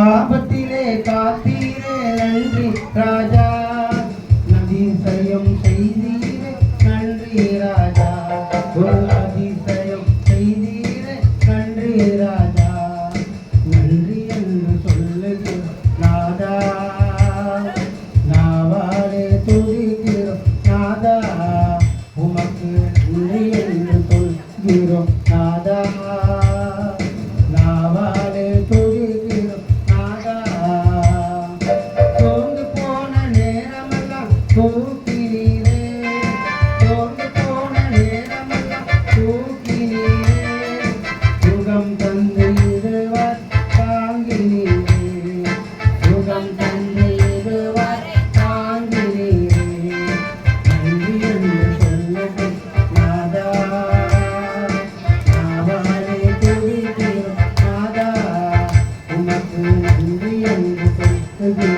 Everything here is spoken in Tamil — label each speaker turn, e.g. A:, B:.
A: ஆபத்திலே காத்தீரே நன்றி ராஜா நதி சயம் செய்தீர்